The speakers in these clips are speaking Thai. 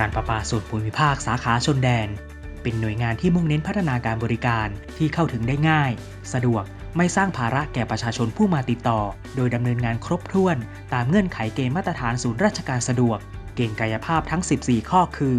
การประปาส่วนภูมิภาคสาขาชนแดน เป็นหน่วยงานที่มุ่งเน้นพัฒนาการบริการที่เข้าถึงได้ง่าย สะดวกไม่สร้างภาระแก่ประชาชนผู้มาติดต่อ โดยดำเนินงานครบถ้วน ตามเงื่อนไขเกณฑ์มาตรฐานศูนย์ราชการสะดวก เกณฑ์กายภาพทั้ง 14 ข้อคือ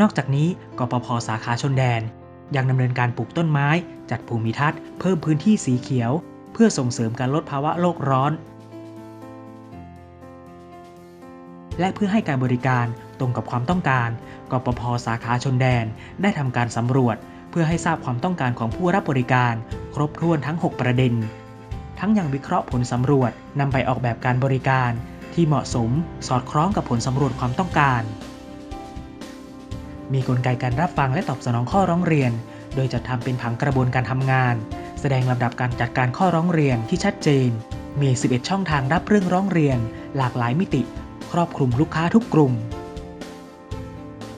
นอกจากนี้กปพสาขาชนแดน ยังดำเนินการปลูกต้นไม้ จัดภูมิทัศน์ เพิ่มพื้นที่สีเขียว เพื่อส่งเสริมการลดภาวะโลกร้อน และเพื่อให้การบริการตรงกับความต้องการกปพสาขาชนแดน ได้ทำการสำรวจ เพื่อให้ทราบความต้องการของผู้รับบริการ ครบถ้วนทั้ง 6 ประเด็น ทั้งยังวิเคราะห์ผลสำรวจนำไปออกแบบการบริการ ที่เหมาะสมสอดคล้องกับผลสำรวจความต้องการ มีกลไกการรับฟังและตอบสนองข้อร้องเรียน โดยจัดทำเป็นผังกระบวนการทำงาน แสดงลำดับการจัดการข้อร้องเรียนที่ชัดเจน มี 11 ช่องทางรับเรื่องร้องเรียน หลากหลายมิติ ครอบคลุมลูกค้าทุกกลุ่ม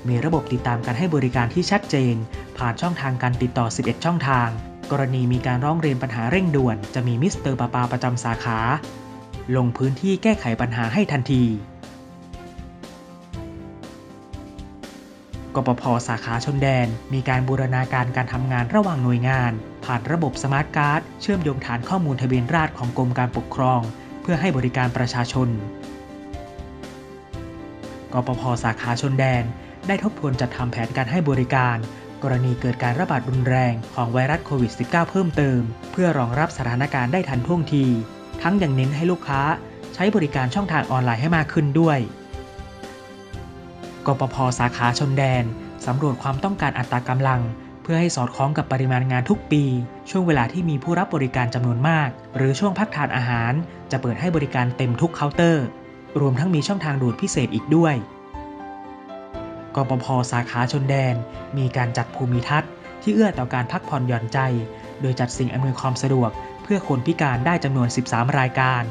มีระบบติดตามการให้บริการที่ชัดเจน ผ่านช่องทางการติดต่อ 11 ช่องทาง กรณีมีการร้องเรียนปัญหาเร่งด่วน จะมีมิสเตอร์ปาปาประจำสาขา ลงพื้นที่แก้ไขปัญหาให้ทันที กปพสาขาชนแดน มีการบูรณาการการทำงานระหว่างหน่วยงาน ผ่านระบบสมาร์ทการ์ดเชื่อมโยงฐานข้อมูลทะเบียนราษฎรของกรมการปกครอง เพื่อให้บริการประชาชน กปพสาขาชนแดน ได้ทบทวนจัดทำแผนการให้บริการ กรณีเกิดการระบาดรุนแรงของไวรัสโควิด -19 เพิ่มเติม เพื่อรองรับสถานการณ์ได้ทันท่วงที ทั้งยังเน้นให้ลูกค้า ใช้บริการช่องทางออนไลน์ให้มากขึ้นด้วย กปพสาขาชนแดนสำรวจความต้องการอัตรากำลัง เพื่อให้สอดคล้องกับปริมาณงานทุกปี ช่วงเวลาที่มีผู้รับบริการจำนวนมาก หรือช่วงพักทานอาหาร จะเปิดให้บริการเต็มทุกเคาน์เตอร์ รวมทั้งมีช่องทางด่วนพิเศษอีกด้วย กปพสาขาชนแดน มีการจัดภูมิทัศน์ที่เอื้อต่อการพักผ่อนหย่อนใจ โดยจัดสิ่งอำนวยความสะดวก เพื่อคนพิการได้จำนวน 13 รายการ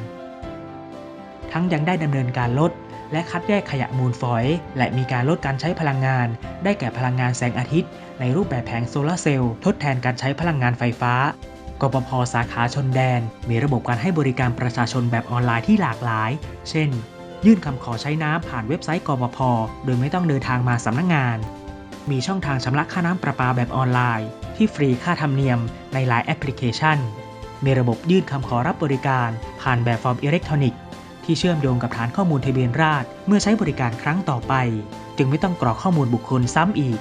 ทั้งยังได้ดำเนินการลด และคัดแยกขยะมูลฝอย และมีการลดการใช้พลังงาน ได้แก่พลังงานแสงอาทิตย์ ในรูปแบบแผงโซลาร์เซลล์ทดแทนการใช้พลังงานไฟฟ้ากปพสาขาชนแดน มีระบบการให้บริการประชาชนแบบออนไลน์ที่หลากหลาย เช่น ยื่นคำขอใช้น้ำผ่านเว็บไซต์กปพโดยไม่ต้องเดินทางมาสำนักงงาน มีช่องทางชำระค่าน้ำประปาแบบออนไลน์ ที่ฟรีค่าธรรมเนียมในหลายแอปพลิเคชัน มีระบบยื่นคำขอรับบริการ ผ่านแบบฟอร์มอิเล็กทรอนิกส์ ที่เชื่อมโยงกับฐานข้อมูลทะเบียนราษฎรเมื่อใช้บริการครั้งต่อไป จึงไม่ต้องกรอกข้อมูลบุคคลซ้ำอีก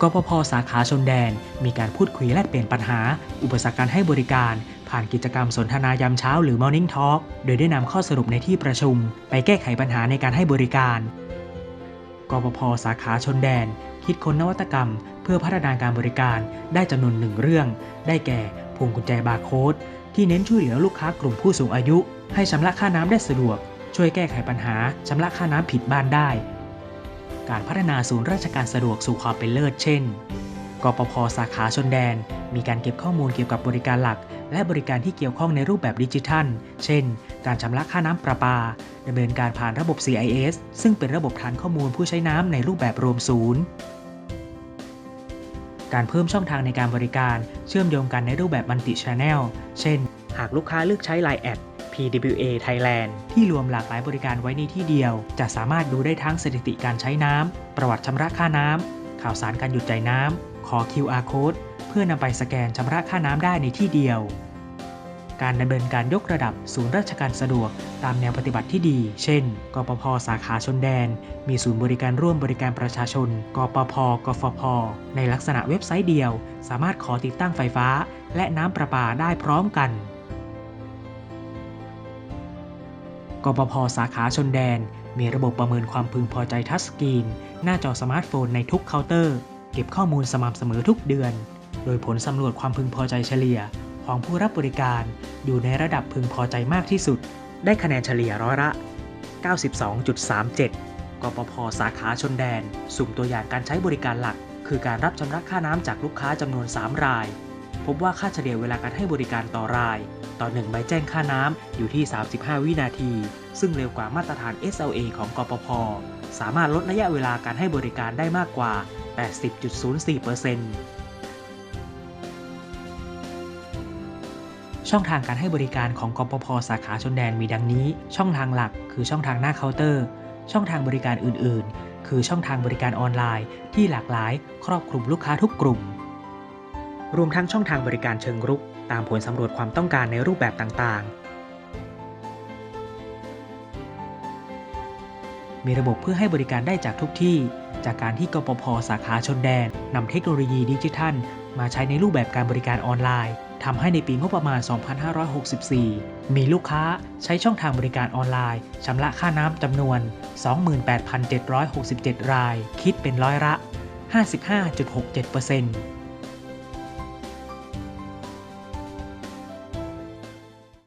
กปพสาขาชนแดน มีการพูดคุยแลกเปลี่ยนปัญหา อุปสรรคการให้บริการ ผ่านกิจกรรมสนทนายามเช้าหรือ Morning Talk โดยได้นำข้อสรุปในที่ประชุม ไปแก้ไขปัญหาในการให้บริการกปพสาขาชนแดน คิดค้นนวัตกรรม เพื่อพัฒนาการบริการได้จำนวนหนึ่งเรื่อง ได้แก่พวงกุญแจบาร์โค้ด ที่เน้นช่วยเหลือลูกค้ากลุ่มผู้สูงอายุ ให้ชำระค่าน้ำได้สะดวก ช่วยแก้ไขปัญหาชำระค่าน้ำผิดบ้านได้ การพัฒนาศูนย์ราชการสะดวกสู่ความเป็นเลิศเช่น กปพสาขาชนแดน มีการเก็บข้อมูลเกี่ยวกับบริการหลัก และบริการที่เกี่ยวข้องในรูปแบบดิจิทัล เช่น การชำระค่าน้ำประปาดำเนินการผ่านระบบ CIS ซึ่งเป็นระบบฐานข้อมูลผู้ใช้น้ำในรูปแบบรวมศูนย์ การเพิ่มช่องทางในการบริการเชื่อมโยงกันในรูปแบบมัลติชแนลเช่น หากลูกค้าเลือกใช้ Line แอด PWA Thailand ที่รวมหลากหลายบริการไว้ในที่เดียว จะสามารถดูได้ทั้งสถิติการใช้น้ำ ประวัติชำระค่าน้ำ ข่าวสารการหยุดจ่ายน้ำ ขอ QR code เพื่อนำไปสแกนชำระค่าน้ำได้ในที่เดียว การดำเนินการยกระดับศูนย์ราชการสะดวก ตามแนวปฏิบัติที่ดี เช่น กปพ สาขาชนแดน มีศูนย์บริการร่วมบริการประชาชน กปพ กฟพ ในลักษณะเว็บไซต์เดียว สามารถขอติดตั้งไฟฟ้า และน้ำประปาได้พร้อมกัน กปพ สาขาชนแดน มีระบบประเมินความพึงพอใจทัชสกรีน หน้าจอสมาร์ทโฟนในทุกเคาน์เตอร์ เก็บข้อมูลสม่ำเสมอทุกเดือน โดยผลสำรวจความพึงพอใจเฉลี่ย ของผู้รับบริการอยู่ในระดับพึงพอใจมากที่สุด ได้คะแนนเฉลี่ยร้อยละ 92.37 กปพสาขาชนแดน สุ่มตัวอย่างการใช้บริการหลัก คือการรับชำระค่าน้ำจากลูกค้าจำนวน 3 ราย พบว่าค่าเฉลี่ยเวลาการให้บริการต่อราย ต่อ 1 ใบแจ้งค่าน้ำอยู่ที่ 35 วินาที ซึ่งเร็วกว่ามาตรฐาน SLA ของกปพสามารถลดระยะเวลาการให้บริการได้มากกว่า 80.04% ช่องทางการให้บริการของกปพสาขาชนแดนมีดังนี้ ช่องทางหลักคือช่องทางหน้าเคาน์เตอร์ ช่องทางบริการอื่น ๆ คือช่องทางบริการออนไลน์ ที่หลากหลาย ครอบคลุมลูกค้าทุกกลุ่ม รวมทั้งช่องทางบริการเชิงรุก ตามผลสำรวจความต้องการในรูปแบบต่าง ๆ มีระบบเพื่อให้บริการได้จากทุกที่ จากการที่กปพสาขาชนแดนนำเทคโนโลยีดิจิทัล มาใช้ในรูปแบบการบริการออนไลน์ ทำให้ในปีงบประมาณ 2564 มีลูกค้าใช้ช่องทางบริการออนไลน์ชำระค่าน้ำจำนวน 28,767 ราย คิดเป็นร้อยละ 55.67%